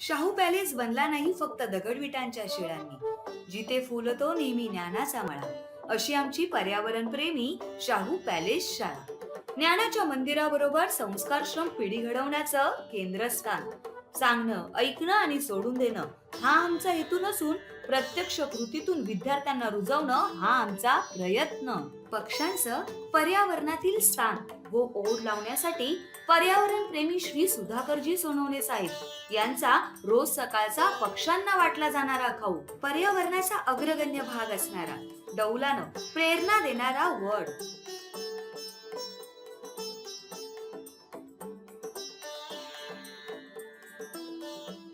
Shahu palace बनला नाही फक्त दगडविटांच्या शिळांनी. जिथे फुलतो नेहमी ज्ञानाचा मळा अशी आमची पर्यावरण प्रेमी शाहू पॅलेस शाळा. ज्ञानाच्या मंदिराबरोबर संस्कारश्रम पिढी घडवण्याचं केंद्रस्थान. सांगणं ऐकणं आणि सोडून देणं हा आमचा हेतू नसून प्रत्यक्ष कृतीतून विद्यार्थ्यांना रुजवणं हा आमचा प्रयत्न. पक्ष्यांचं पर्यावरणातील स्थान व ओढ लावण्यासाठी पर्यावरण प्रेमी श्री सुधाकरजी सोनवणे साहेब यांचा रोज सकाळचा पक्ष्यांना वाटला जाणारा खाऊ. पर्यावरणाचा अग्रगण्य भाग असणारा डौलानं प्रेरणा देणारा वड.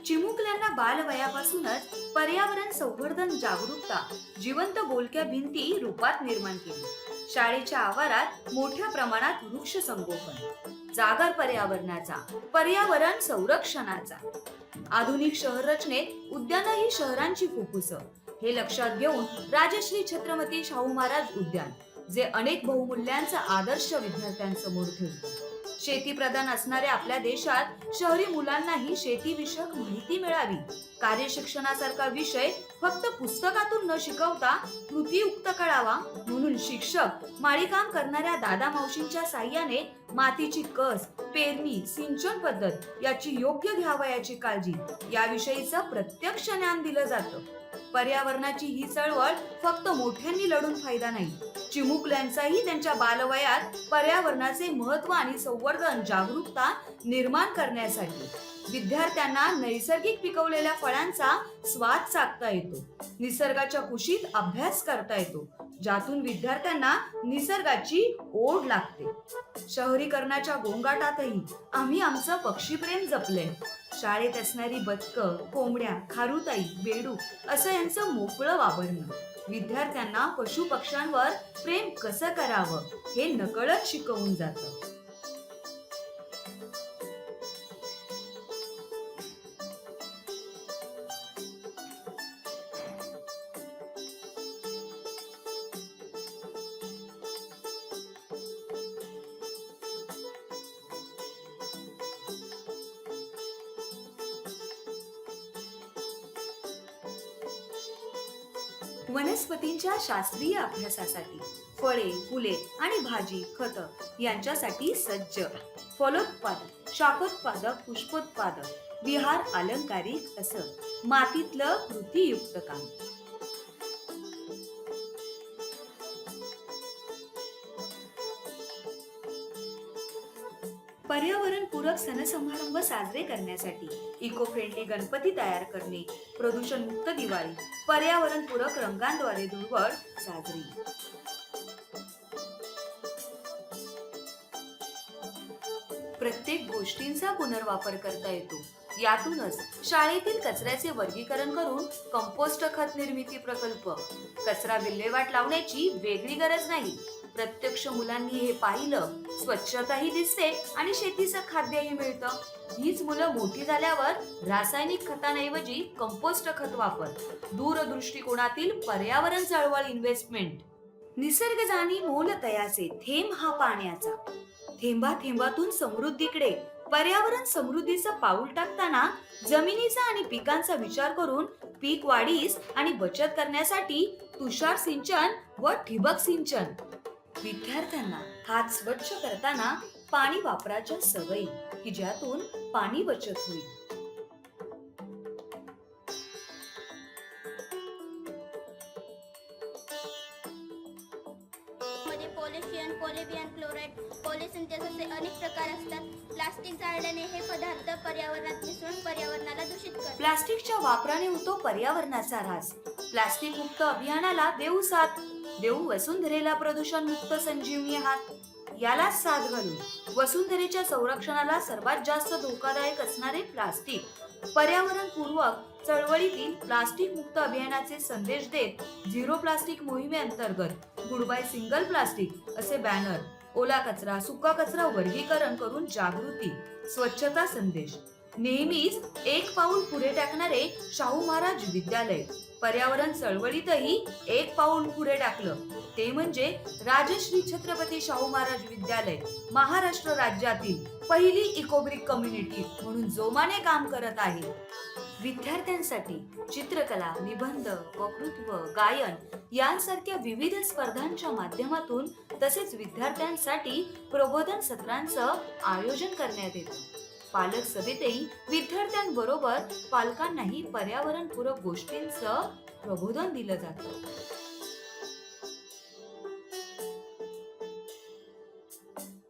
चिमुकल्यांना बालवयापासूनच पर्यावरण संवर्धन जागरूकता जिवंत बोलक्या भिंती रूपात निर्माण केली. शाळेच्या आवारात मोठ्या प्रमाणात वृक्ष संगोपन जागर पर्यावरणाचा पर्यावरण संरक्षणाचा. आधुनिक शहर रचनेत उद्यान ही शहरांची फुफ्फुस. हे लक्षात घेऊन राजश्री छत्रपती शाहू महाराज उद्यान जे अनेक बहुमूल्यांचा आदर्श विद्यार्थ्यांसमोर ठेवतो. शेती प्रधान असणाऱ्या आपल्या देशात शहरी मुलांनाही शेतीविषयक माहिती मिळावी. कार्यशिक्षणासारखा विषय फक्त पुस्तकातून न शिकवता कृतीयुक्त कळावा म्हणून शिक्षक माळीकाम करणाऱ्या दादा मावशींच्या साह्याने मातीची कस पेरणी सिंचन पद्धत याची योग्य घ्यावयाची काळजी. याविषयीचं प्रत्यक्ष ज्ञान दिलं जातं. पर्यावरणाची ही चळवळ फक्त मोठ्यांनी लढून फायदा नाही. चिमुकल्यांचाही त्यांच्या बालवयात पर्यावरणाचे महत्त्व आणि संवर्धन जागरूकता निर्माण करण्यासाठी विद्यार्थ्यांना नैसर्गिक पिकवलेल्या फळांचा स्वाद चाकता येतो. निसर्गाच्या कुशीत अभ्यास करता येतो. ज्यातून विद्यार्थ्यांना निसर्गाची ओढ लागते. शहरीकरणाच्या गोंगाटातही आम्ही आमचं पक्षीप्रेम जपले शाळेत असणारी बदकं कोंबड्या खारुताई बेडूक असं यांचं मोकळं वावरणं. विद्यार्थ्यांना पशु पक्ष्यांवर प्रेम कसं करावं हे नकळत शिकवून जातं. वनस्पतींच्या शास्त्रीय अभ्यासासाठी फळे फुले आणि भाजी खत यांच्यासाठी सज्ज. फलोत्पादक शाकोत्पादक पुष्पोत्पादक विहार अलंकारिक असं. मातीतलं कृतीयुक्त काम. पर्यावरण पूरक सण साजरे करण्यासाठी इको फ्रेंडली गणपती तयार करणे प्रदूषण मुक्त दिवाळी पर्यावरण पूरक रंगांद्वारे धुळवड साजरी. प्रत्येक गोष्टींचा पुनर्वापर करता येतो. यातूनच शाळेतील कचऱ्याचे वर्गीकरण करून कंपोस्ट खत निर्मिती प्रकल्प. कचरा विल्हेवाट लावण्याची वेगळी गरज नाही. प्रत्यक्ष मुलांनी हे पाहिलं स्वच्छताही दिसते आणि शेतीचं खाद्यही मिळतं. हीच मुलं मोठी झाल्यावर रासायनिक खतांऐवजी कंपोस्ट खत वापर. दूरदृष्टिकोनातील पर्यावरण चळवळ इन्व्हेस्टमेंट निसर्ग जाणी मोल तयाचे थेंब हा पाण्याचा. थेंबा थेंबातून समृद्धीकडे पर्यावरण समृद्धीचं पाऊल टाकताना जमिनीचा आणि पिकांचा विचार करून पीक वाढीस आणि बचत करण्यासाठी तुषार सिंचन व ठिबक सिंचन. विद्यार्थ्यांना हात स्वच्छ करताना पाणी वापराच्या सवयी की ज्यातून पाणी बचत होईल. पॉलिशियन पॉलिबियन क्लोराईड पॉलिसिंथेस असे अनेक प्रकार असतात. प्लास्टिक पदार्थ पर्यावरणात मिसळून पर्यावरणाला दूषित करतात प्लास्टिकच्या वापराने होतो पर्यावरणाचा ऱ्हास. प्लास्टिक मुक्त अभियानाला देऊ साथ. देऊ वसुंधरेला प्रदूषण मुक्त संजीवनी हात. याला साथ घालून वसुंधरेच्या संरक्षणाला सर्वात जास्त धोकादायक असणारे प्लास्टिक. पर्यावरण पूर्वक चळवळीतील प्लास्टिक मुक्त अभियानाचे संदेश देत झिरो प्लास्टिक मोहिमेअंतर्गत गुड बाय सिंगल प्लास्टिक असे बॅनर ओला कचरा सुका कचरा वर्गीकरण करून जागृती स्वच्छता संदेश. नेहमीच एक पाऊल पुढे टाकणारे शाहू महाराज विद्यालय. पर्यावरण चळवळीतही एक पाऊल पुढे टाकलं. ते म्हणजे राजश्री छत्रपती शाहू महाराज विद्यालय महाराष्ट्र राज्यातील पहिली इकोब्रिक कम्युनिटी म्हणून जोमाने काम करत आहे. विद्यार्थ्यांसाठी चित्रकला निबंध वक्तृत्व गायन यांसारख्या विविध स्पर्धांच्या माध्यमातून तसेच विद्यार्थ्यांसाठी प्रबोधन सत्रांचं आयोजन करण्यात येतं. पालक सभेतही विद्यार्थ्यांबरोबर पालकांनाही पर्यावरणपूरक गोष्टींचं प्रबोधन दिलं जातं.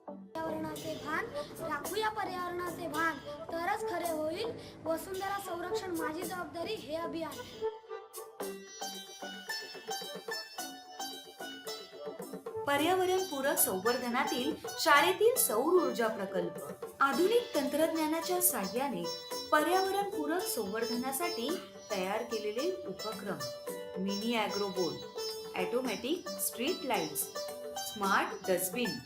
पर्यावरणाचे भान राखूया पर्यावरणाचे भान तरच खरे होईल. वसुंधरा संरक्षण माझी जबाबदारी हे अभियान. पर्यावरणपूरक संवर्धनातील शाळेतील सौर ऊर्जा प्रकल्प. आधुनिक तंत्रज्ञानाच्या साह्याने पर्यावरणपूरक संवर्धनासाठी तयार केलेले उपक्रम. Mini ॲग्रोबोल automatic street lights smart dustbin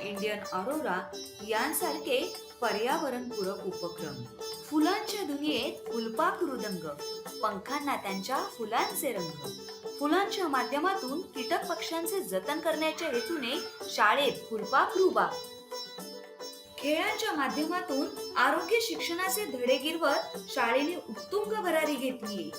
Indian Aurora यांसारखे पर्यावरणपूरक उपक्रम. फुलांच्या दुनियेत फुलपाक मृदंग पंखांना त्यांच्या फुलांचे रंग. फुलांच्या माध्यमातून कीटक पक्ष्यांचे जतन करण्याच्या हेतूने शाळेत फुलपाख रुबा खेळांच्या माध्यमातून आरोग्य शिक्षणाचे धडे गिरवत शाळेने उत्तुंग भरारी घेतली.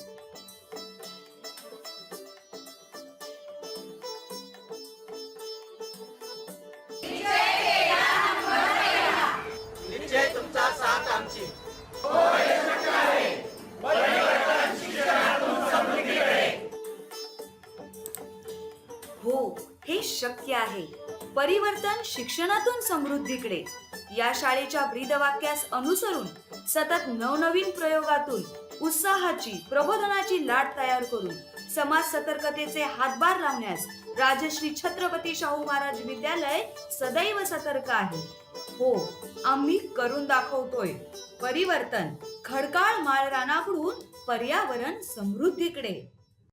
परिवर्तन शिक्षणातून समृद्धीकडे. या शाळेच्या ब्रीदवाक्यास अनुसरून सतत नवनवीन प्रयोगातून उत्साहाची प्रबोधनाची लाट तयार करून समाज सतर्कतेचे हातभार लावण्यास राजश्री छत्रपती शाहू महाराज विद्यालय सदैव सतर्क आहे. हो आम्ही करून दाखवतोय. परिवर्तन खडकाळ माळ रानाकडून पर्यावरण समृद्धीकडे.